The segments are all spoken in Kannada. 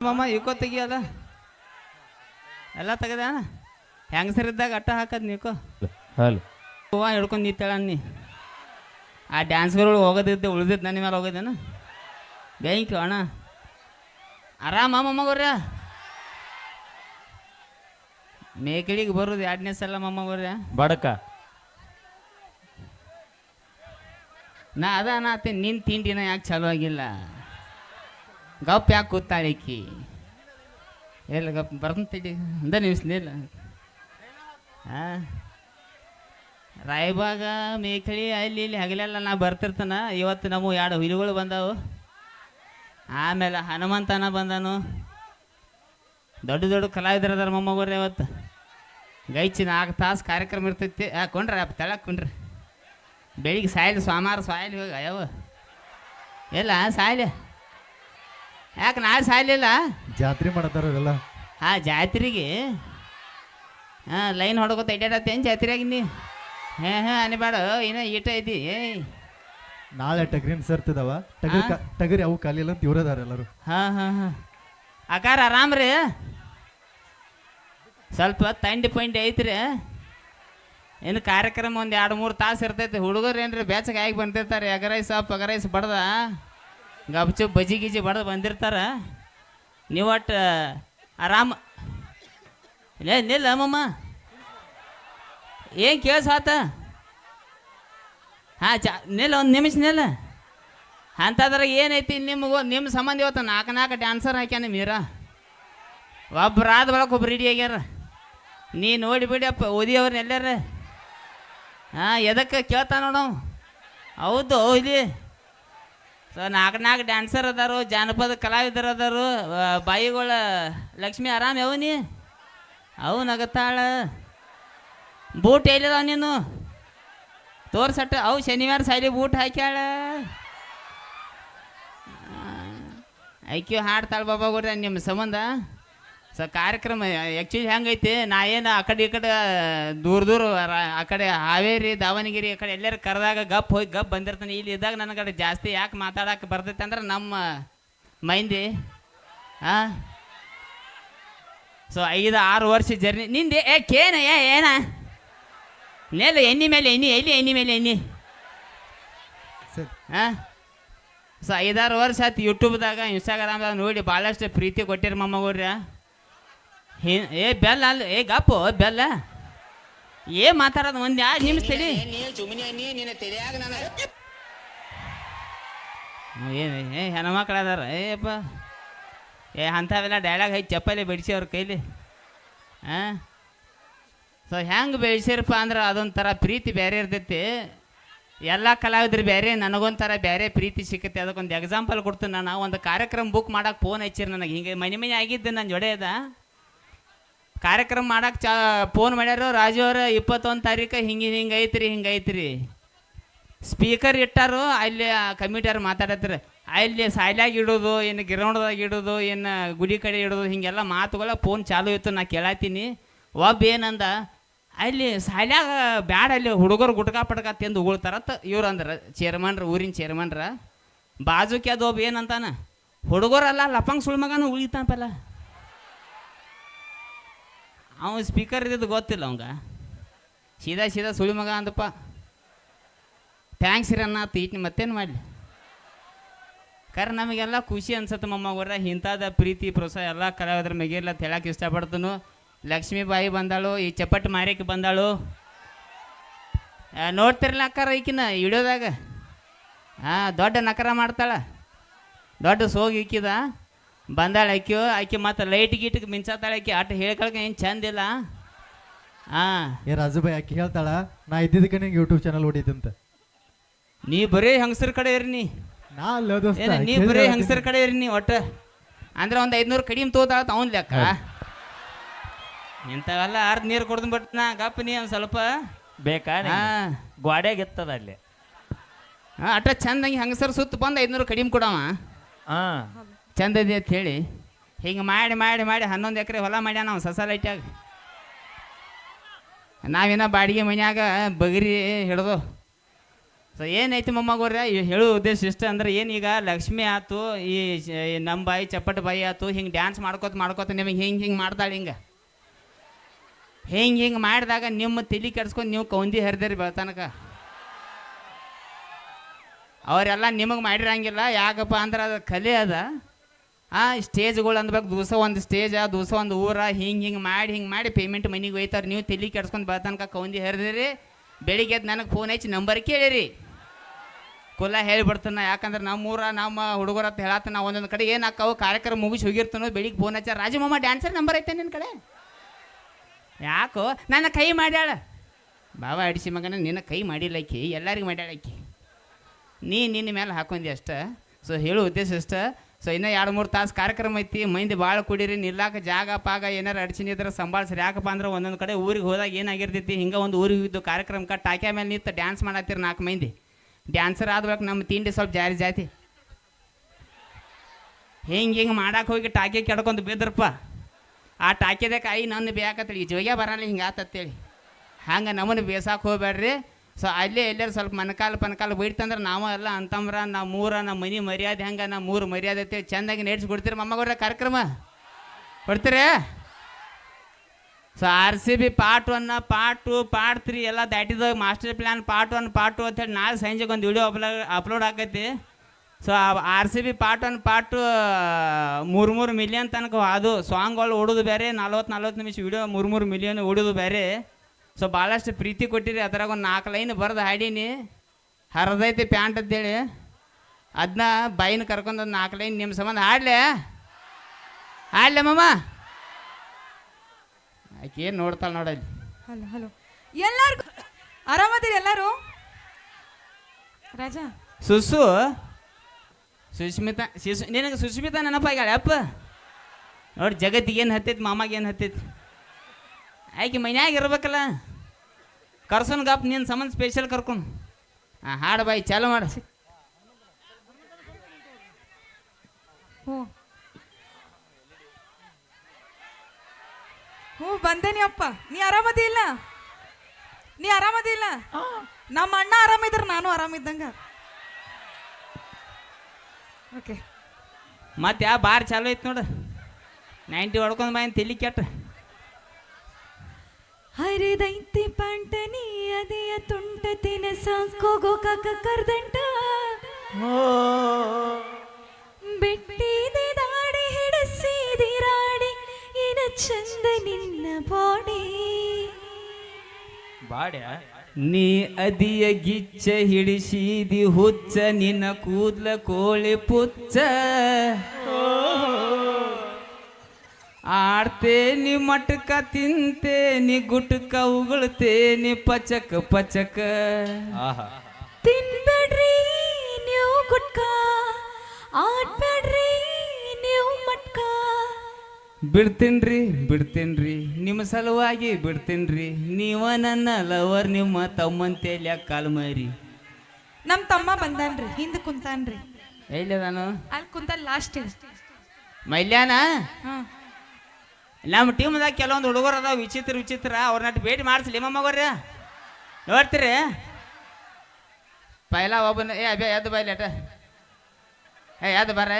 ಮಮ್ಮ ಇಕೋ ತೆಗಿಯಲ್ಲ ಎಲ್ಲ ತೆಗದ ಹೆಂಗಸರಿದ್ದಾಗ ಅಟ್ಟ ಹಾಕದ್ ನೀಕೋ ಹಲೋ. ಹೂವ ಹಿಡ್ಕೊಂಡು ನಿಂತೇಳ ನೀ. ಆ ಡ್ಯಾನ್ಸ್ಗಳು ಹೋಗೋದಿದ್ದೆ ಉಳಿದಿದ್ದು ನನ್ನ ಮೇಲೆ ಹೋಗೋದೇನು ಬ್ಯಾಂಕ್ ಅಣ್ಣ. ಆರಾಮ ಮೊಮ್ಮಗೋರ್ಯ ಮೇಕಳಿಗೆ ಬರೋದು ಎರಡನೇ ಸಲ ಮೊಮ್ಮಗೋರ್ಯ ಬಡಕ. ನಾ ಅದ ಅನ್ನತ್ತೀನಿ ನಿನ್ನ ತಿಂಡಿನ ಯಾಕೆ ಚಲೋ ಆಗಿಲ್ಲ? ಗಪ್ ಯಾಕೆ ಕೂತಾಳಿಕಿ ಎಲ್ಲ ಗಪ್ ಬರ್ತಿಡಿ ಅಂದ ನಿಮಿಸ್ಲಿಲ್ಲ ಹಾಂ ರಾಯಬಾಗ, ಮೇಕಳಿ, ಅಲ್ಲಿ ಇಲ್ಲಿ ಹಗಲೆಲ್ಲ ನಾ ಬರ್ತಿರ್ತಾನ. ಇವತ್ತು ನಮ್ಮ ಎರಡು ಹುಲಿಗಳು ಬಂದಾವು. ಆಮೇಲೆ ಹನುಮಂತನ ಬಂದನು. ದೊಡ್ಡ ದೊಡ್ಡ ಕಲಾವಿದರು ಅದಾರ ಮೊಮ್ಮಗೋರಿ ಇವತ್ತು. ಗೈಚಿ ನಾಲ್ಕು ತಾಸು ಕಾರ್ಯಕ್ರಮ ಇರ್ತೈತಿ. ಆ ಅಪ್ಪ ತೆಳಕ್ ಕುಂಡ್ರಿ. ಬೆಳಿಗ್ಗೆ ಸಾಯಲಿ ಸೋಮವಾರ ಸಾಯಲಿ ಹೋಗಿ ಅಯ್ಯವ ಎಲ್ಲ ಸಾಯಲಿ. ಯಾಕೆ ನಾ ಸಾಯ್ಲಿಲ್ಲ? ಜಾತ್ರೆ ಮಾಡತ್ತಾರಲ್ಲ ಹಾ ಜಾತ್ರೆಗೆ? ಹಾ ಲೈನ್ ಹೊಡ್ಕೊತ ಇಡ್ಯಾಡತ್ತೇನು ಜಾತ್ರೆಯಾಗಿ ನೀ ಹೇ ಹಾ ಅನಿಬೇಡ ಏನೋ ಈಟ ಐತಿ? ಏಯ್. ನಾಳೆ ಟಗ್ರಿನ್ ಸರ್ತಿದಾವ ಟಗರಿ ಕಾ- ಟಗರಿ ಅವು ಕಾಲಿಲ್ಲ ಅಂತ ಇವ್ರದಾರ ಎಲ್ಲರೂ. ಹಾ ಹಾ ಹಾ. ಅಕಾರ ಆರಾಮ್ ರೀ? ಸ್ವಲ್ಪ ತಂಡಿ ಪಂಡಿ ಐತ್ರಿ. ಏನು ಕಾರ್ಯಕ್ರಮ ಒಂದು ಎರಡು ಮೂರು ತಾಸು ಇರ್ತೈತಿ. ಹುಡುಗರು ಏನ್ರಿ ಬೇಚಗೆ ಆಗಿ ಬಂದಿರ್ತಾರೆ. ಎಗರೈಸ್ ಪಗರೈಸ್ ಬಡ್ದ. ಗಬ್ಚು ಬಜಿ ಗಿಜಿ ಬಡ್ದು ಬಂದಿರ್ತಾರ. ನೀವು ಒಟ್ಟು ಆರಾಮ. ಏ ನಿಲ್ಲ ಅಮ್ಮಮ್ಮ ಏನು ಕೇಳ್ಸಾತ ಹಾಂ, ಚಾ, ನಿಲ್ಲ, ಒಂದು ನಿಮಿಷ ನಿಲ್ಲ. ಅಂಥದ್ರಾಗ ಏನೈತಿ ನಿಮಗೂ ನಿಮ್ಮ ಸಂಬಂಧ ಇವತ್ತು ನಾಲ್ಕು ನಾಲ್ಕು ಡ್ಯಾನ್ಸರ್ ಹಾಕ್ಯಾನ ಮೀರಾ. ಆದ ಬಳಕ ಒಬ್ರು ರೆಡಿ ಆಗ್ಯಾರ. ನೀ ನೋಡಿ ಬಿಡಿಯಪ್ಪ ಓದಿಯವ್ರನ್ನ ಎಲ್ಲಾರ. ಹಾಂ, ಎದಕ್ಕೆ ಕೇಳ್ತಾ ನೋಡು ಹೌದು ಇಲ್ಲಿ ಸೊ ನಾಲ್ಕು ನಾಲ್ಕು ಡ್ಯಾನ್ಸರ್ ಅದಾರು, ಜಾನಪದ ಕಲಾವಿದರು ಅದಾರು ಬಾಯಿಗಳ ಲಕ್ಷ್ಮಿ ಆರಾಮ ಯಾವನಿ ಅವು ನಗತಾಳ. ಬೂಟ್ ಎಲ್ಲಿದಾವ ನೀನು? ತೋರ್ಸಟ್ಟ, ಅವು ಶನಿವಾರ ಸಾಲಿ ಬೂಟ್ ಹಾಕ್ಯಾಳ. ಐಕ್ಯೂ ಹಾಡ್ತಾಳ ಬಾಬಾ ನಿಮ್ಮ ಸಂಬಂಧ. ಸೊ ಕಾರ್ಯಕ್ರಮ ಆ್ಯಕ್ಚುಲಿ ಹೆಂಗೈತಿ? ನಾ ಏನು ಆ ಕಡೆ ಈ ಕಡೆ ದೂರ ದೂರ ರ- ಆ ಕಡೆ ಹಾವೇರಿ ದಾವಣಗೆರೆ ಆ ಕಡೆ ಎಲ್ಲರೂ ಕರೆದಾಗ ಗಪ್ ಹೋಗಿ ಗಪ್ ಬಂದಿರ್ತಾನೆ. ಇಲ್ಲಿ ಇದ್ದಾಗ ನನ್ನ ಕಡೆ ಜಾಸ್ತಿ ಯಾಕೆ ಮಾತಾಡಕ್ಕೆ ಬರ್ತೈತೆ ಅಂದ್ರೆ ನಮ್ಮ ಮೈಂದಿ ಹಾಂ ಸೊ ಐದು ಆರು ವರ್ಷ ಜರ್ನಿ. ನಿಂದೆ ಏ ಕೇನ ಏ ಏನ? ನೆಲ ಎಣ್ಣೆ ಮೇಲೆ ಎಣ್ಣೆ ಎಲ್ಲಿ ಎಣ್ಣೆ ಮೇಲೆ ಎಣ್ಣೆ? ಸರಿ. ಹಾಂ ಸೊ ಐದಾರು ವರ್ಷ ಆಯ್ತು ಯೂಟ್ಯೂಬ್ದಾಗ ಇನ್ಸ್ಟಾಗ್ರಾಮ್ದಾಗ ನೋಡಿ ಭಾಳಷ್ಟು ಪ್ರೀತಿ ಕೊಟ್ಟಿರಿ ಮೊಮ್ಮಗವ್ರ ಹೇ ಏ ಬೆಲ್ಲ ಅಲ್ಲ ಏ ಗಪ್ಪು ಬೆಲ್ಲ. ಏ ಮಾತಾಡೋದು ಒಂದು ಯಾರು ನಿಮ್ಮ ತಲೆ ಏನು ಏ ಹೆಣ್ಮಕ್ಳು ಅದಾರ ಏಪ್ಪ ಏ ಅಂಥವೆಲ್ಲ ಡೈಲಾಗ್ ಹೈ ಚಪ್ಪಲಿ ಬಿಡಿಸಿ ಅವ್ರ ಕೈಲಿ. ಹಾಂ ಸೊ ಹೆಂಗೆ ಬೆಳೆಸಿರಪ್ಪ ಅಂದ್ರೆ ಅದೊಂಥರ ಪ್ರೀತಿ ಬೇರೆ ಇರ್ತೈತಿ. ಎಲ್ಲ ಕಲಾವಿದ್ರು ಬೇರೆ ನನಗೊಂಥರ ಬೇರೆ ಪ್ರೀತಿ ಸಿಕ್ಕತ್ತೆ. ಅದಕ್ಕೊಂದು ಎಕ್ಸಾಂಪಲ್ ಕೊಡ್ತೀನಿ ನಾನು. ಒಂದು ಕಾರ್ಯಕ್ರಮ ಬುಕ್ ಮಾಡಕ್ಕೆ ಫೋನ್ ಹಚ್ಚಿರಿ ನನಗೆ. ಹಿಂಗೆ ಮನೆ ಮನೆ ಆಗಿದ್ದು ನನ್ನ ಜೊಡೆ ಅದ. ಕಾರ್ಯಕ್ರಮ ಮಾಡಕ್ಕೆ ಚಾ ಫೋನ್ ಮಾಡ್ಯಾರ, ರಾಜು ಅವ್ರ, ಇಪ್ಪತ್ತೊಂದು ತಾರೀಕು ಹಿಂಗೆ ಹಿಂಗೆ ಐತ್ರಿ ಹಿಂಗೆ ಐತ್ರಿ. ಸ್ಪೀಕರ್ ಇಟ್ಟಾರು, ಅಲ್ಲಿ ಕಮಿಟಿಯವ್ರು ಮಾತಾಡತ್ತಾರೆ. ಅಲ್ಲಿ ಸಾಯ್ಲಾಗ ಇಡೋದು, ಏನು ಗ್ರೌಂಡ್ದಾಗ ಇಡೋದು, ಏನು ಗುಡಿ ಕಡೆ ಇಡೋದು, ಹಿಂಗೆಲ್ಲ ಮಾತುಗಳ ಫೋನ್ ಚಾಲು ಇತ್ತು, ನಾ ಕೇಳತ್ತೀನಿ ಒಬ್ಬ ಏನಂದ, ಅಲ್ಲಿ ಸಾಯ್ಲಾಗ ಬ್ಯಾಡ ಅಲ್ಲಿ ಹುಡುಗರು ಗುಟ್ಕಾ ಪಟ್ಕ ತಿಂದು ಉಗುಳ್ತಾರತ್ತ ಇವ್ರು ಅಂದ್ರೆ ಚೇರ್ಮನ್ರ ಊರಿನ ಚೇರ್ಮನ್ರ ಬಾಜು ಒಬ್ಬ ಏನಂತಾನ, ಹುಡುಗರಲ್ಲ ಲಪಂಗ್ ಸುಳ್ ಮಗನ ಉಳಿತಾನಪಲ್ಲ ಅವ ಸ್ಪೀಕರ್ ಇದ್ದಿದ್ದು ಗೊತ್ತಿಲ್ಲ ಅವಂಗ. ಸೀದಾ ಸೀದಾ ಸುಳಿ ಮಗ ಅಂದಪ್ಪ. ಥ್ಯಾಂಕ್ಸ್ ರೀ ಅನ್ನ ಈಟ್ ಮತ್ತೇನು ಮಾಡಲಿ? ಕರೆ ನಮಗೆಲ್ಲ ಖುಷಿ ಅನ್ಸತ್ತೆ ಮೊಮ್ಮಗವ್ರ ಇಂಥದ ಪ್ರೀತಿ, ಪ್ರೋತ್ಸಾಹ ಎಲ್ಲ ಕಲಾವಿದ್ರ ಮೆಗೆಲ್ಲ ಹೇಳಕ್ಕೆ ಇಷ್ಟಪಡ್ತನು. ಲಕ್ಷ್ಮೀಬಾಯಿ ಬಂದಾಳು, ಈ ಚಪ್ಪಟ್ಟು ಮಾರಿಕೆ ಬಂದಾಳು. ನೋಡ್ತಿರಲ್ಲ ನೋಡ್ತಿರ್ಲ ಅಕ್ಕಾರ ಈಕಿನ ಇಡೋದಾಗ ಹಾಂ ದೊಡ್ಡ ನಕರ ಮಾಡ್ತಾಳೆ. ದೊಡ್ಡ ಸೋಗಿ ಇಕ್ಕಿದ ಬಂದಾಳ ಆಕೆ ಆಕೆ ಮತ್ತೆ ಲೈಟ್ ಗೀಟಿಗೆ ಮಿಂಚಾತಾಳೆ ಆಕೆ ಅಟ್ ಹೇಳ್ಕೊಳಕ ಏನು ಚಂದಿಲ್ಲ ಹಾಂ. ಏ ರಾಜುಬಾಯಿ ಆಕೆ ಹೇಳ್ತಾಳ ನಾ ಇದ್ದಿದ್ದಕ್ಕೆ ನಿಂಗೆ ಯೂಟ್ಯೂಬ್ ಚಾನಲ್ ಹೊಡಿತಂತ ನೀ ಬರೀ ಹೆಂಗಸರ ಕಡೆ ಇರಿ ನೀ. ನಾ ಅಲ್ಲ ದೋಸ್ತ ಏನ ನೀ ಬರೀ. ಹೆಂಗಸರ ಕಡೆ ಇರಿ ನೀ ಒಟ್ಟು. ಅಂದ್ರೆ ಒಂದು ಐದ್ನೂರು ಕಡಿಮೆ ತೋತಾಳ ಅವನ್ ಲೆಕ್ಕ. ಇಂಥವೆಲ್ಲ ಅರ್ಧ ನೀರು ಕುಡ್ದು ನಾ ಗಪ್ಪ ನೀ ಒಂದು ಸ್ವಲ್ಪ. ಬೇಕಾ ಹಾ. ಗ್ವಾಡ್ಯಾಗ ಇತ್ತದ ಅಲ್ಲಿ. ಹಾ ಅಟ್ಟ ಚಂದಂಗೆ ಹೆಂಗಸರ್ ಸುತ್ತ ಬಂದು ಐದ್ನೂರು ಕಡಿಮೆ ಕೊಡವ. ಹಾ ಚಂದ ಇದೆ ಅಂತ ಹೇಳಿ ಹಿಂಗೆ ಮಾಡಿ ಮಾಡಿ ಮಾಡಿ ಹನ್ನೊಂದು ಎಕರೆ ಹೊಲ ಮಾಡ್ಯಾನ ನಾವು ಸಸ ಲೈಟ್ಯಾಗ ನಾವಿನ್ನ ಬಾಡಿಗೆ ಮನ್ಯಾಗ ಬಗರಿ ಹಿಡ್ದು. ಸೊ ಏನೈತಿ ಮೊಮ್ಮಗೋರ ಹೇಳೋ ಉದ್ದೇಶ ಇಷ್ಟ ಅಂದ್ರೆ ಏನೀಗ ಲಕ್ಷ್ಮಿ ಆಯ್ತು ಈ ನಮ್ಮ ಬಾಯಿ ಚಪ್ಪಟ ಬಾಯಿ ಆಯ್ತು ಹಿಂಗೆ ಡ್ಯಾನ್ಸ್ ಮಾಡ್ಕೋತ ಮಾಡ್ಕೋತ ನಿಮಗೆ ಹಿಂಗೆ ಹಿಂಗೆ ಮಾಡ್ತಾಳೆ ಹಿಂಗೆ. ಹಿಂಗೆ ಹಿಂಗೆ ಮಾಡಿದಾಗ ನಿಮ್ಮ ತಲೆ ಕೆಡ್ಸ್ಕೊಂಡು ನೀವು ಕೌಂದಿ ಹರಿದಿರಿ ಬೆಳ್ತನಕ ಅವರೆಲ್ಲ ನಿಮಗೆ ಮಾಡಿರಂಗಿಲ್ಲ, ಯಾಕಪ್ಪ ಅಂದ್ರೆ ಅದು ಕಲೆ ಅದ. ಆ ಸ್ಟೇಜ್ಗಳು ಅಂದ್ಬೇಕು ದಿವಸ ಒಂದು ಸ್ಟೇಜ ದಿವಸ ಒಂದು ಊರ, ಹಿಂಗೆ ಹಿಂಗೆ ಮಾಡಿ ಹಿಂಗೆ ಮಾಡಿ ಪೇಮೆಂಟ್ ಮನೆಗೆ ಒಯ್ತಾರೆ. ನೀವು ತಲೆ ಕೆಡ್ಸ್ಕೊಂಡು ಬೆಳ್ತನಕ ಕೌಂದಿ ಹರಿದಿರಿ. ಬೆಳಿಗ್ಗೆ ಎದ್ದು ನನಗೆ ಫೋನ್ ಹಚ್ಚಿ ನಂಬರ್ ಕೇಳಿರಿ. ಕುಲ್ಲ ಹೇಳಿಬಿಡ್ತಾನ, ಯಾಕಂದ್ರೆ ನಮ್ಮ ಊರ ನಮ್ಮ ಹುಡುಗರ ಅಂತ ಹೇಳತ್ತ ನಾವು ಒಂದೊಂದು ಕಡೆ, ಏನು ಹಾಕವು ಕಾರ್ಯಕ್ರಮ ಮುಗಿಸಿ ಹೋಗಿರ್ತಾನೋ ಬೆಳಿಗ್ಗೆ ಫೋನ್ ಹಚ್ಚಾರ ರಾಜಮಮ್ಮ ಡ್ಯಾನ್ಸರ್ ನಂಬರ್ ಐತೆ ನಿನ್ನ ಕಡೆ? ಯಾಕೋ, ನನ್ನ ಕೈ ಮಾಡ್ಯಾಳ. ಬಾಬಾ ಅಡಿಸಿ ಮಗನ, ನಿನ್ನ ಕೈ ಮಾಡಿಲ್ಲ ಆಕಿ ಎಲ್ಲರಿಗೂ ಮಾಡ್ಯಾಳ ಆಕಿ ನೀ ನಿನ್ನ ಮೇಲೆ ಹಾಕೊಂಡಿ ಅಷ್ಟ. ಸೊ ಹೇಳೋ ಉದ್ದೇಶ ಇಷ್ಟ ಸೊ ಇನ್ನೂ ಎರಡು ಮೂರು ತಾಸು ಕಾರ್ಯಕ್ರಮ ಐತಿ, ಮಂದಿ ಭಾಳ ಕುಡೀರಿ, ನಿಲ್ಲಾಕ ಜಾಗ ಪಾಗ ಏನಾರು ಅಡಚಣೆ ಇದ್ರೆ ಸಂಭಾಳಿಸ್ರಿ. ಯಾಕಪ್ಪ ಅಂದ್ರೆ ಒಂದೊಂದು ಕಡೆ ಊರಿಗೆ ಹೋದಾಗ ಏನಾಗಿರ್ತೈತಿ, ಹಿಂಗೆ ಒಂದು ಊರಿಗೆ ಇದ್ದು ಕಾರ್ಯಕ್ರಮಕ್ಕೆ ಟಾಕ್ಯ ಮೇಲೆ ನಿಂತು ಡ್ಯಾನ್ಸ್ ಮಾಡತ್ತೀರಿ ನಾಲ್ಕು ಮಂದಿ. ಡ್ಯಾನ್ಸರ್ ಆದ್ಬೇಕು ನಮ್ಮ ತಿಂಡಿ ಸ್ವಲ್ಪ ಜಾರಿ ಜಾತಿ. ಹಿಂಗೆ ಹಿಂಗೆ ಮಾಡಕ್ಕೆ ಹೋಗಿ ಟಾಕಿ ಕೆಡ್ಕೊಂಡು ಬಿದ್ರಪ್ಪ. ಆ ಟಾಕಿದ ಕಾಯಿ ನನ್ನ ಬೇಕತ್ತೇಳಿ ಜೋಗ್ಯ ಬರಲ್ಲ ಹಿಂಗೆ ಆತತ್ತೇಳಿ ಹಂಗೆ ನಮ್ಮನ್ನು ಬೇಸಾಕ್ ಹೋಗ್ಬೇಡ್ರಿ ಸೊ ಅಲ್ಲೇ ಎಲ್ಲರೂ ಸ್ವಲ್ಪ ಮನಕಾಲ ಪನಕಾಲ ಬೈಡ್ತಂದ್ರೆ ನಾವು ಎಲ್ಲ ಅಂತಂಬ್ರ ನಮ್ಮ ಮೂರ ನಮ್ಮ ಮನೆ ಮರ್ಯಾದೆ ಹೆಂಗೆ ನಮ್ಮ ಮೂರು ಮರ್ಯಾದೆ ಐತೆ ಚೆಂದಾಗಿ ನಡೆಸ್ಕೊಡ್ತೀರಿ ಮೊಮ್ಮಗವ್ರ ಕಾರ್ಯಕ್ರಮ? ಕೊಡ್ತೀರಿ so R C B part one part two part three ಎಲ್ಲ ದಾಟಿದ master plan part one part two ಅಂತೇಳಿ ನಾಳೆ ಸಂಜೆಗೆ ಒಂದು ವಿಡಿಯೋ ಅಪ್ಲೋ ಅಪ್ಲೋಡ್ ಆಕೈತಿ so R C B part one part ಮೂರು ಮೂರು ಮಿಲಿಯನ್ ತನಕ ಅದು ಸಾಂಗ್ಗಳು ಓಡೋದು ಬೇರೆ, ನಲ್ವತ್ತು ನಲ್ವತ್ತು ನಿಮಿಷ ವಿಡಿಯೋ ಮೂರು ಮೂರು ಮಿಲಿಯನ್ ಓಡೋದು ಬೇರೆ. ಸೊ ಭಾಳಷ್ಟು ಪ್ರೀತಿ ಕೊಟ್ಟಿರಿ ಅದ್ರಾಗ ಒಂದು ನಾಲ್ಕು ಲೈನ್ ಬರೆದು ಹಾಡೀನಿ. ಹರಿದೈತಿ ಪ್ಯಾಂಟ್ ಅಂತೇಳಿ. ಅದನ್ನ ಬೈನ ಕರ್ಕೊಂಡು ಒಂದು ನಾಲ್ಕು ಲೈನ್ ನಿಮ್ಮ ಸಂಬಂಧ ಹಾಡ್ಲೆ. ಹಾಡ್ಲೆ ಮಮ್ಮ ಆಕೆ ಏನು ನೋಡ್ತಾಳೆ ನೋಡಲ್ಲಿ ಹಲೋ ಹಲೋ. ಎಲ್ಲರಿಗೂ ಆರಾಮದಿರಿ ಎಲ್ಲರೂ? ರಾಜಾ. ಸುಸು. ಸುಶ್ಮಿತಾ ಶಿಶು ನಿನಗೆ ಸುಸ್ಮಿತಾ ನೆನಪಾಗ್ಯಾಳ ಅಪ್ಪ. ನೋಡಿ ಜಗತ್ತಿಗೆ ಏನು ಹತ್ತೈತಿ ಮಾಮಾಗೇನು ಏನು ಹತ್ತೈತಿ. ಆಯ್ಕೆ ಮನ್ಯಾಗ ಇರ್ಬೇಕಲ್ಲ. ಕರ್ಸೋನ್ ಗಪ್ ನಿನ್ನ ಸಂಬಂಧ ಸ್ಪೆಷಲ್ ಕರ್ಕೊಂಡು. ಹಾಂ ಹಾಡು ಬಾಯಿ ಚಾಲು ಮಾಡು. ಹ್ಞೂ. ಹ್ಞೂ ಬಂದೇನಿ ಅಪ್ಪ. ನೀ ಆರಾಮದಿ ಇಲ್ಲ? ನೀ ಆರಾಮದಿ ಇಲ್ಲ? ನಮ್ಮ ಅಣ್ಣ ಆರಾಮಿದ್ರ ನಾನು ಆರಾಮಿದ್ದಂಗ. ಓಕೆ ಮತ್ತೆ ಯಾ ಬಾರ್ ಚಾಲು ಐತೆ ನೋಡು. ನೈಂಟಿ ಹೊಡ್ಕೊಂಡು ಬಾಯಿ ತಲಿ ಕೆಟ್ಟ. ಹರಿದೈತಿ ಪಂಟನಿ ಅದೆಯ ತುಂಟ ತಿನಸ ಕೋಗೋ ಕಾಕ ಕರ್ದಂಟ. ಬಿಟ್ಟಿದೆ ದಾಡಿ ಹಿಡಿಸಿದಿರಾಡಿ ರಾಡಿ ಏನ ಚಂದ ನಿನ್ನ ಬಾಡಿ. ಬಾಡ್ಯ? ನೀ ಅದಿಯ ಗಿಚ್ಚ ಹಿಡಿಸಿದಿ ಹುಚ್ಚ ನಿನ್ನ ಕೂದ್ಲ ಕೋಳಿ ಪುಚ್ಚ. ಆಡ್ತೇನಿ ಮಟಕ ತಿಂತೇನಿ ಗುಟ್ಕ ಉಗುಳ್ತೇನಿ ಪಚಕ ಪಚಕ. ಆಹಾ. ತಿನ್ಬೇಡ್ರಿ ನೀವು ಗುಟ್ಕ. ಆಡ್ಬೇಡ್ರಿ ನೀವು ಮಟ್ಕ. ಬಿಡ್ತೇನ್ರಿ ಬಿಡ್ತೇನ್ರಿ. ನಿಮ್ಮ ಸಲುವಾಗಿ ಬಿಡ್ತೇನ್ರಿ. ನೀವ ನನ್ನ ಲವರ್ ನಿಮ್ಮ ತಮ್ಮಂತೇಲಿ ಕಾಲ್ ಮಾರಿ. ನಮ್ಮ ತಮ್ಮ ಬಂದಾನ್ರಿ ಹಿಂದ್ ಕುಂತಾನ್ರಿ. ಎಲ್ಲಿ ನಾನು ಅಲ್ಲಿ ಕುಂತ ಲಾಸ್ಟ್ ಮೈಲ್ಯಾನ? ಹಾ. ನಮ್ಮ ಟೀಮ್ದಾಗ ಕೆಲವೊಂದು ಹುಡುಗರು ಅದಾವ ವಿಚಿತ್ರ ವಿಚಿತ್ರ. ಅವ್ರನ್ನ ಭೇಟಿ ಮಾಡಿಸ್ಲಿ. ಮಮ್ಮಗೋರ್ಯ ನೋಡ್ತೀರಿ? ಪೈಲ ಒಬ್ಬನ ಏ ಅಬ್ಯಾ ಎದ್ದು ಬೈಲಿ ಅಟ. ಏ ಎದ್ದು ಬರ್ರ.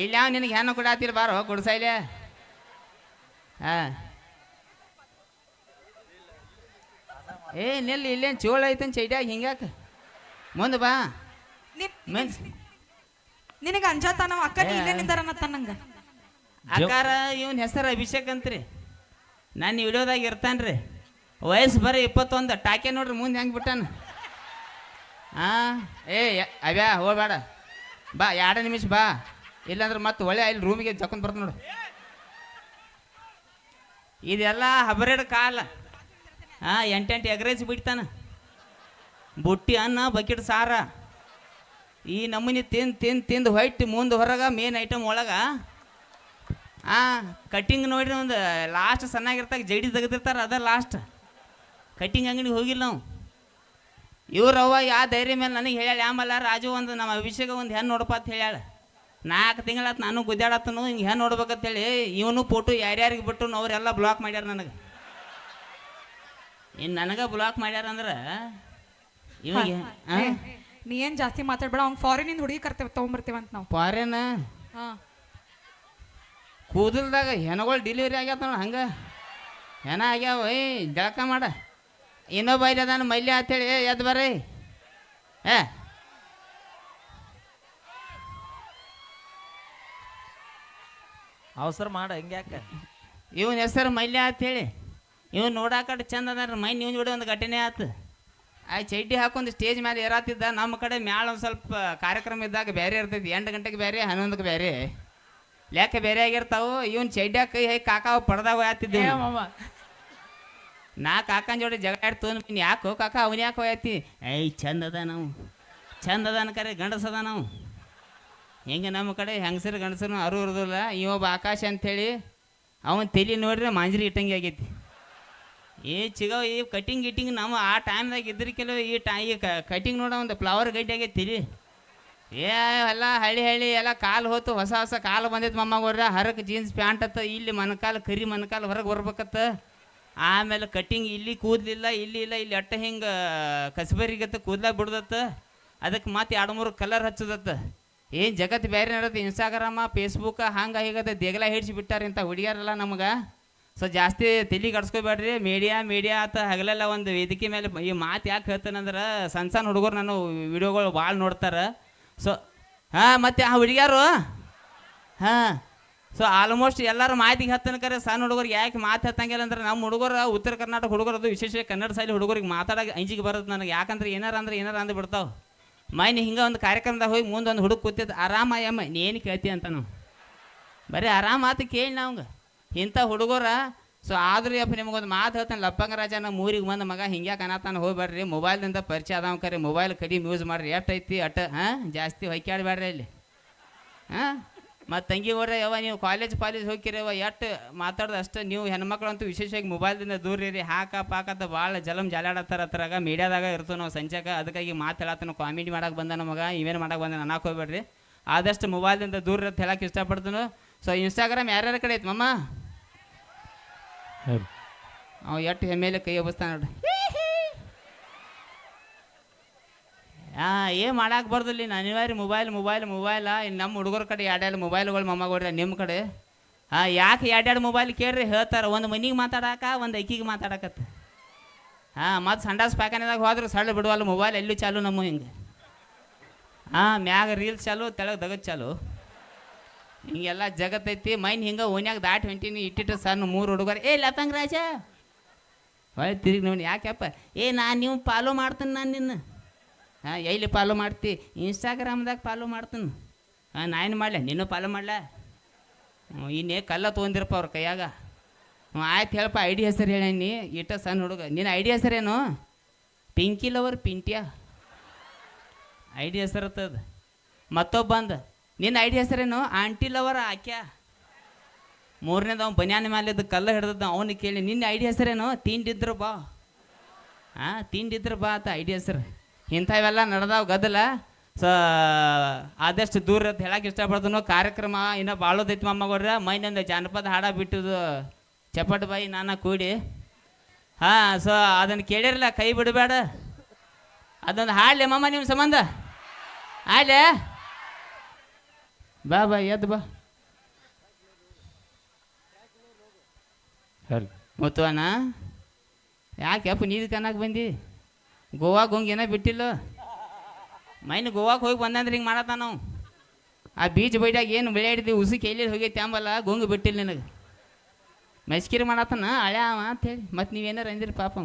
ಇಲ್ಲಿ ಯಾವ ನಿನಗೆ ಹೆಣ್ಣು ಕೊಡಾತಿರ್ ಬಾರೋ ಗುಡ್ಸೈಲೆ ಹಾಂ. ಏ ನಿಲ್ಲಿ ಇಲ್ಲೇನು ಚೋಳ ಐತನ್ ಚೈಡ್ಯಾಗ ಹಿಂಗ್ಯಾಕ? ಮುಂದೆ ಬಾ. ನಿನಗೆ ನಿನಗ ಅಂಜಾತ ನಾವ್ ಅಕ್ಕ ಇಲ್ಲೇ ನಿಂತಾರ ನಂಗ. ಅಕ್ಕಾರ ಇವನ್ ಹೆಸರು ಅಭಿಷೇಕ್ ಅಂತ್ರಿ. ನಾನು ವಿಡಿಯೋದಾಗ ಇರ್ತಾನ್ರಿ. ವಯಸ್ಸು ಬರೀ ಇಪ್ಪತ್ತೊಂದು. ಟಾಕೆ ನೋಡ್ರಿ, ಮುಂದೆ ಹೆಂಗೆ ಬಿಟ್ಟಾನ? ಹಾಂ ಏ ಅವ್ಯಾ, ಹೋಗ್ಬೇಡ. ಬಾ, ಎರಡು ನಿಮಿಷ ಬಾ. ಇಲ್ಲಾಂದ್ರೆ ಮತ್ತೆ ಒಳ್ಳೆ ಇಲ್ಲಿ ರೂಮಿಗೆ ಜಕೊಂಡ್ ಬರ್ತ ನೋಡು. ಇದೆಲ್ಲ ಹಬರೇಡ್ ಕಾಲ. ಹಾಂ ಎಂಟೆಂಟು ಎಗ್ರೇಜ್ ಬಿಡ್ತಾನ. ಬುಟ್ಟಿ, ಅನ್ನ, ಬಕೆಟ್, ಸಾರ. ಈ ನಮೂನಿ ತಿಂದು ತಿಂದು ತಿಂದು ಹೊಯ್ಟ್ ಮುಂದೆ ಹೊರಗೆ ಮೇನ್ ಐಟಮ್ ಒಳಗೆ ಆ ಕಟ್ಟಿಂಗ್ ನೋಡ್ರಿ ಒಂದು ಲಾಸ್ಟ್ ಸಣ್ಣಾಗಿರ್ತಾಗ ಜಡಿ ತೆಗೆದಿರ್ತಾರೆ ಅದ ಲಾಸ್ಟ್ ಕಟ್ಟಿಂಗ್ ಅಂಗಡಿ ಹೋಗಿಲ್ಲ ನಾವು. ಇವ್ರವ್ವ ಯಾ ಧೈರ್ಯ ಮೇಲೆ ನನಗೆ ಹೇಳ್ಯಾಳ ಆಮೇಲೆ ರಾಜು ಒಂದು ನಮ್ಮ ಅಭಿಷೇಕ ಒಂದು ಹೆಣ್ಣು ನೋಡಪ್ಪ ಅಂತ ಹೇಳ್ಯಾಳ. ನಾಲ್ಕು ತಿಂಗಳಾತು ನಾನು ಗುದ್ದಾಡತ್ತನು ಹಿಂಗೆ ಹೆಣ್ಣು ನೋಡ್ಬೇಕಂತೇಳಿ ಇವನು ಫೋಟೋ ಯಾರ್ಯಾರಿಗೆ ಬಿಟ್ಟು ಅವರೆಲ್ಲ ಬ್ಲಾಕ್ ಮಾಡ್ಯಾರ ನನಗೆ. ಇನ್ನು ನನಗೆ ಬ್ಲಾಕ್ ಮಾಡ್ಯಾರ ಅಂದ್ರೆ ಇವಾಗ ನೀ ಏನು ಜಾಸ್ತಿ ಮಾತಾಡ್ಬೇಡ ಅವ್ನು ಫಾರಿನಿಂದ ಹುಡುಗಿ ಕರ್ತೇವೆ ಅಂತ ನಾವು. ಫಾರಿನ್ ಹಾ. ಕೂದಲ್ದಾಗ ಹೆಣಗಳು ಡೆಲಿವರಿ ಆಗ್ಯಾವ ನೋಡಿ ಹಂಗೆ. ಹೆಣ ಆಗ್ಯಾವ ಏಯ್ ಜಳಕ ಮಾಡ. ಇನ್ನೊಬ್ಬ ಇಲ್ಲಿ ಅದಾನ ಮಲ್ಯ ಅಂತೇಳಿ ಎದ್ದು ಬರ್ರಿ. ಏ. ಅವಸರ ಮಾಡ ಹಿಂಗ್ಯಾಕ? ಇವನ ಹೆಸರು ಮಲ್ಯ ಅಂತೇಳಿ. ಇವ್ನು ನೋಡಾಕಡೆ ಚಂದ ಅದಾರ ಮೈ ನೀವು ನೋಡಿ ಒಂದು ಘಟನೆ ಆತು. ಆ ಚಡ್ಡಿ ಹಾಕೊಂಡು ಸ್ಟೇಜ್ ಮೇಲೆ ಏರಾತಿದ್ದ ನಮ್ಮ ಕಡೆ ಮ್ಯಾಳ ಒಂದು ಸ್ವಲ್ಪ ಕಾರ್ಯಕ್ರಮ ಇದ್ದಾಗ ಬೇರೆ ಇರ್ತೈತಿ ಎಂಟು ಗಂಟೆಗೆ ಬೇರೆ ಹನ್ನೊಂದಕ್ಕೆ ಬೇರೆ ಲೆಕ್ಕ ಬೇರೆ ಆಗಿರ್ತಾವು ಇವನ್ ಚಡ್ಡ್ಯಾಗ ಕೈ ಹೈ ಕಾಕಾವ ಪಡ್ದಾಗ ಹೋಗ್ತಿದ್ದೆ ನಾ ಕಾಕನ ಜೋಡಿ ಜಗಳ ಆಡ್ತು ನೀನು ಯಾಕೋ ಕಾಕ ಅವನ್ ಯಾಕೆ ಹೋಯತಿ ಏಯ್ ಚಂದ ಅದ ನಾವು. ಚಂದ ಅದ ಅನ್ಕರೆ ಗಂಡಸದ ನಾವು. ಹೆಂಗೆ ನಮ್ಮ ಕಡೆ ಹೆಂಗಸರು ಗಂಡಸರು ಅರು ಇರೋದಿಲ್ಲ. ಇವೊಬ್ಬ ಆಕಾಶ ಅಂಥೇಳಿ ಅವನ ತಲೆ ನೋಡ್ರೆ ಮಾಂಜರಿ ಇಟ್ಟಂಗೆ ಆಗೈತಿ. ಏ ಚಿಗವ್ ಈ ಕಟಿಂಗ್ ಗಿಟಿಂಗ್ ನಮ್ಮ ಆ ಟೈಮ್ದಾಗ ಇದ್ರ ಕೆಲವು ಈ ಟೈ ಈ ಕಟಿಂಗ್ ನೋಡೋ ಒಂದು ಫ್ಲವರ್ ಗಡ್ಡೆ ಆಗೈತಿ ತಲಿ. ಏ, ಎಲ್ಲ ಹಳ್ಳಿ ಹಳ್ಳಿ ಎಲ್ಲ ಕಾಲು ಹೋತು, ಹೊಸ ಹೊಸ ಕಾಲು ಬಂದಿತ್ತು ಮಮ್ಮಗೋರ್ರ ಹರಕ್ಕೆ ಜೀನ್ಸ್ ಪ್ಯಾಂಟ್ ಅತ್ತ, ಇಲ್ಲಿ ಮನಕಾಲು, ಕರಿ ಮನಕಾಲು ಹೊರಗೆ ಬರ್ಬೇಕತ್ತ. ಆಮೇಲೆ ಕಟ್ಟಿಂಗ್ ಇಲ್ಲಿ ಕೂದಲಿಲ್ಲ, ಇಲ್ಲಿ ಇಲ್ಲ, ಇಲ್ಲಿ ಅಟ್ಟ ಹಿಂಗೆ ಕಸಬರಿಗತ್ತ ಕೂದ್ಲಾಗ ಬಿಡ್ದತ್ತ. ಅದಕ್ಕೆ ಮತ್ತೆ ಎರಡು ಮೂರು ಕಲರ್ ಹಚ್ಚದತ್ತ. ಏನು ಜಗತ್ತು ಬೇರೆ ನಡತ್ತೆ ಇನ್ಸ್ಟಾಗ್ರಾಮ ಫೇಸ್ಬುಕ್ ಹಂಗೆ ಹೀಗದ ದೇಗಲ ಹಿಡ್ಸಿ ಬಿಟ್ಟಾರೆ ಇಂಥ ಹುಡುಗಿಯರಲ್ಲ ನಮ್ಗೆ. ಸೊ ಜಾಸ್ತಿ ತಲೆ ಕಡ್ಸ್ಕೊಬೇಡ್ರಿ ಮೀಡಿಯಾ ಮೀಡಿಯಾ ಆತ ಹಗಲೆಲ್ಲ ಒಂದು ವೇದಿಕೆ ಮೇಲೆ ಈ ಮಾತು ಯಾಕೆ ಹೇಳ್ತಾನಂದ್ರೆ, ಸಣ್ಣ ಸಣ್ಣ ಹುಡುಗರು ನಾನು ವಿಡಿಯೋಗಳು ಭಾಳ ನೋಡ್ತಾರೆ. ಸೊ ಹಾಂ, ಮತ್ತೆ ಆ ಹುಡುಗಿಯಾರು? ಹಾಂ. ಸೊ ಆಲ್ಮೋಸ್ಟ್ ಎಲ್ಲರೂ ಮಾತಿಗೆ ಹತ್ತನಕರೆ ಸಣ್ಣ ಹುಡುಗರು ಯಾಕೆ ಮಾತು ಹತ್ತಂಗಿಲ್ಲ ಅಂದ್ರೆ ನಮ್ಮ ಹುಡುಗರು, ಉತ್ತರ ಕರ್ನಾಟಕ ಹುಡುಗರದು ವಿಶೇಷ ಕನ್ನಡ ಶೈಲಿ ಹುಡುಗರಿಗೆ ಮಾತಾಡೋಕೆ ಅಂಜಿಗೆ ಬರೋದು ನನಗೆ. ಯಾಕಂದ್ರೆ ಏನಾರ ಅಂದ್ರೆ ಏನಾರ ಅಂದು ಬಿಡ್ತಾವೆ. ಮೈನ್ ಹಿಂಗೆ ಒಂದು ಕಾರ್ಯಕ್ರಮದಾಗ ಹೋಗಿ ಮುಂದೆ ಒಂದು ಹುಡುಗ ಕೂತಿದ್ದು, ಆರಾಮ ಅಮ್ಮ ಏನು ಕೇಳ್ತಿ ಅಂತ ನಾವು. ಬರೀ ಆರಾಮ ಮಾತು ಕೇಳಿ ನಾವಂಗೆ. ಇಂಥ ಹುಡುಗರ ಸೊ ಆದರೂ ಯಪ್ಪ ನಿಮಗೊಂದು ಮಾತು ಹೇಳ್ತಾನೆ. ಲಪ್ಪಂಗ ರಾಜ ನಮ್ಮ ಊರಿಗೆ ಬಂದ ಮಗ ಹಿಂಗೆ ಕನತಾನ ಹೋಗ್ಬೇಡ್ರಿ ಮೊಬೈಲ್ದಿಂದ ಪರಿಚಯ ಅದಾವ ಕರೆ. ಮೊಬೈಲ್ ಕಡಿಮೆ ಯೂಸ್ ಮಾಡ್ರಿ. ಐತಿ? ಅಟ್ಟ ಹಾಂ? ಜಾಸ್ತಿ ಹೊಯ್ಕಾಡ್ಬೇಡ್ರಿ ಇಲ್ಲಿ ಹಾಂ? ಮತ್ತು ತಂಗಿ ಹೋದ್ರೆ ಯಾವ ನೀವು ಕಾಲೇಜ್ ಪಾಲೇಜ್ ಹೋಗಿರವ ಎಷ್ಟು ಮಾತಾಡೋದು ಅಷ್ಟು ನೀವು ಹೆಣ್ಮಕ್ಳಂತೂ ವಿಶೇಷವಾಗಿ ಮೊಬೈಲ್ದಿಂದ ದೂರ ಇರಿ. ಹಾಕ ಪಾಕತ್ತ ಭಾಳ ಜಲಮ್ ಜಾಲಾಡತ್ತಾರ ಹತ್ರಾಗ ಮೀಡಿಯಾದಾಗ ಇರ್ತೀವಿ ನಾವು ಸಂಜೆಗೆ. ಅದಕ್ಕಾಗಿ ಮಾತು ನಾವು ಕಾಮಿಡಿ ಮಾಡಕ್ಕೆ ಬಂದ ನಮಗ ಇವೇನು ಮಾಡಕ್ಕೆ ಬಂದ ಅನ್ನಕ್ಕೆ ಹೋಗ್ಬೇಡ್ರಿ ಆದಷ್ಟು ಮೊಬೈಲ್ದಿಂದ ದೂರ ಇರತ್ತೆ ಹೇಳಕ್ಕೆ ಇಷ್ಟಪಡ್ತೀನಿ. ಸೊ ಇನ್ಸ್ಟಾಗ್ರಾಮ್ ಯಾರ್ಯಾರ ಕಡೆ ಐತೆ ಮಮ್ಮ? ಅವ ಎಟ್ಟು ಹೆಮ್ಮೆಲೆ ಕೈ ಒಬ್ಬಸ್ತಾನ ನೋಡ್ರಿ ಹಾಂ ಏನು ಮಾಡಕ್ಕೆ ಬರ್ದಿಲ್ಲ ಅನಿವಾರ್ಯ ಮೊಬೈಲ್ ಮೊಬೈಲ್ ಮೊಬೈಲ ಇನ್ನು ನಮ್ಮ ಹುಡುಗರ ಕಡೆ ಎರಡೆರಡು ಮೊಬೈಲ್ಗಳು ಮೊಮ್ಮಗಳ್ರಿ ನಿಮ್ಮ ಕಡೆ. ಹಾಂ ಯಾಕೆ ಎರಡೆರಡು ಮೊಬೈಲ್ ಕೇಳ್ರಿ? ಹೇಳ್ತಾರೆ, ಒಂದು ಮನಿಗೆ ಮಾತಾಡಕ, ಒಂದು ಅಕ್ಕಿಗೆ ಮಾತಾಡಕತ್ತ. ಹಾಂ ಮತ್ತು ಸಂಡಾಸ್ ಪ್ಯಾಕನೆದಾಗ ಹೋದ್ರೆ ಸಳ್ಳ ಬಿಡುವಲ್ಲ ಮೊಬೈಲ್ ಎಲ್ಲೂ ಚಾಲು ನಮ್ಮ ಹಿಂಗೆ. ಹಾಂ ಮ್ಯಾಗ ರೀಲ್ಸ್ ಚಾಲು, ತೆಳಗೆ ದಗದ್ ಚಾಲು. ಹಿಂಗೆಲ್ಲ ಜಗತ್ತೈತಿ, ಮೈನ್ ಹಿಂಗೆ ಓನ್ಯಾಗ ದಾಟ್ ಹೊಂಟೀನಿ, ಇಟ್ಟಿಟ್ಟು ಸಣ್ಣ ಮೂರು ಹುಡುಗರು, ಏ ಲತಂಗ್ ರಾಜ! ಹೊಯ್ ತಿರುಗಿ ನೋಡಿ ಯಾಕೆಪ್ಪ ಏ ನಾನು ನೀವು ಫಾಲೋ ಮಾಡ್ತೀನಿ ನಾನು ನಿನ್ನ. ಹಾಂ, ಎಲ್ಲಿ ಫಾಲೋ ಮಾಡ್ತಿ? ಇನ್ಸ್ಟಾಗ್ರಾಮ್ದಾಗ ಫಾಲೋ ಮಾಡ್ತೀನಿ. ಹಾಂ, ನಾ ಏನು ಮಾಡಲ? ನೀನು ಫಾಲೋ ಮಾಡಲೆ? ಇನ್ನೇ ಕಲ್ಲ ತೊಗೊಂಡಿರಪ್ಪ ಅವ್ರ ಕೈಯಾಗ. ಹ್ಞೂ ಆಯ್ತು ಹೇಳಪ್ಪ ಐ ಡಿ ಹೆಸರು ಹೇಳೀನಿ ಇಟ್ಟ ಸಣ್ಣ ಹುಡುಗ. ನಿನ್ನ ಐ ಡಿ ಹೆಸರೇನು Pinki lover, Pintya? I D ಮತ್ತೊಬ್ಬ ಬಂದ ನಿನ್ನ ಐಡಿಯಾ ಹೆಸರೇನು? ಆಂಟಿ ಲವರ್ ಆಕ್ಯಾ? ಮೂರನೇದು ಅವ್ನು ಬನ್ಯಾನ ಮೇಲಿದ್ದ ಕಲ್ಲ ಹಿಡ್ದದ್ದು ಅವನಿಗೆ ಕೇಳಿ, ನಿನ್ನ ಐಡಿಯಾ ಹೆಸರೇನು? ತಿಂಡಿದ್ರು ಬಾ. ಹಾಂ ತಿಂಡಿದ್ರು ಬಾ ಅಂತ ಐಡಿಯಾ ಹೆಸರು. ಇಂಥವೆಲ್ಲ ನಡೆದಾವ ಗದಲ ಸೊ, ಆದಷ್ಟು ದೂರ ಅಂತ ಹೇಳಕ್ಕೆ ಇಷ್ಟಪಡ್ತಾನೋ ಕಾರ್ಯಕ್ರಮ ಇನ್ನೂ ಭಾಳೋದೈತಿ ಮಮ್ಮಗವ್ರ. ಮೈನೊಂದು ಜಾನಪದ ಹಾಡ ಬಿಟ್ಟಿದ್ದು ಚಪ್ಪಟ್ ಬಾಯಿ ನಾನು ಕೂಡಿ. ಹಾಂ, ಸೊ ಅದನ್ನು ಕೇಳಿರಲ್ಲ ಕೈ ಬಿಡಬೇಡ. ಅದೊಂದು ಹಾಡ್ಲೆ ಮಮ್ಮ ನಿಮ್ಮ ಸಂಬಂಧ. ಹಾಡ್ಲೆ? ಬಾ ಬಾ ಎದ್ದು ಬಾ. ಹೇಳಿ ಯಾಕೆ ಅಪ್ಪ ನೀರು ಕನ್ನಕ್ಕೆ ಬಂದಿ? ಗೋವಾಗೆ ಹೋಗಿ ಏನೋ ಬಿಟ್ಟಿಲ್ಲ. ಮೈನ್ ಗೋವಾಗೆ ಹೋಗಿ ಬಂದಂದ್ರೆ ಹಿಂಗೆ ಮಾಡತ್ತ ನಾವು ಆ ಬೀಚ್ ಬೈಡಾಗ ಏನು ಬೆಳೆ ಉಸಿ ಎಲ್ಲಿ ಹೋಗೈತಿ ಅಂಬಲ್ಲ ಗೊಂಗು ಬಿಟ್ಟಿಲ್ಲ ನಿನಗೆ. ಮೆಸ್ಕಿರಿ ಮಾಡತ್ತಾನ? ಹಳೆ ಅವ ಅಂತೇಳಿ. ಮತ್ತು ನೀವೇನಾರು ಅಂದಿರಿ ಪಾಪ.